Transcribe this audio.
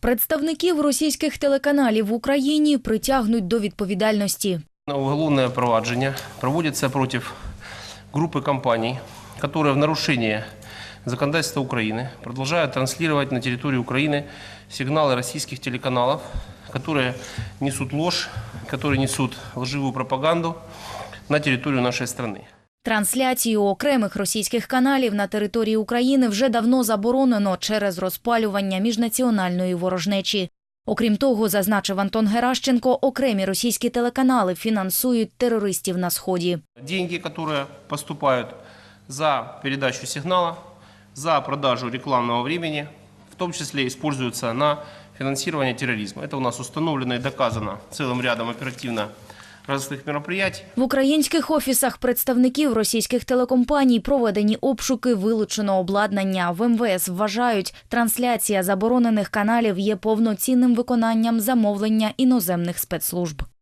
Представників російських телеканалів в Україні притягнуть до відповідальності. Уголовное провадження проводится против группы компаний, которые в нарушении законодательства Украины продолжают транслировать на территории Украины сигналы российских телеканалов, которые несут ложь, которые несут лживую пропаганду на территорию нашей страны. Трансляцію окремих російських каналів на території України вже давно заборонено через розпалювання міжнаціональної ворожнечі. Окрім того, зазначив Антон Геращенко, окремі російські телеканали фінансують терористів на сході. Деньги, которые поступают за передачу сигнала, за продажу рекламного времени, в том числе используются на финансирование терроризма. Это у нас установлено и доказано целым рядом оперативно разных мероприятий. В українських офісах представників російських телекомпаній проведені обшуки, вилучено обладнання. В МВС вважають, трансляція заборонених каналів є повноцінним виконанням замовлення іноземних спецслужб.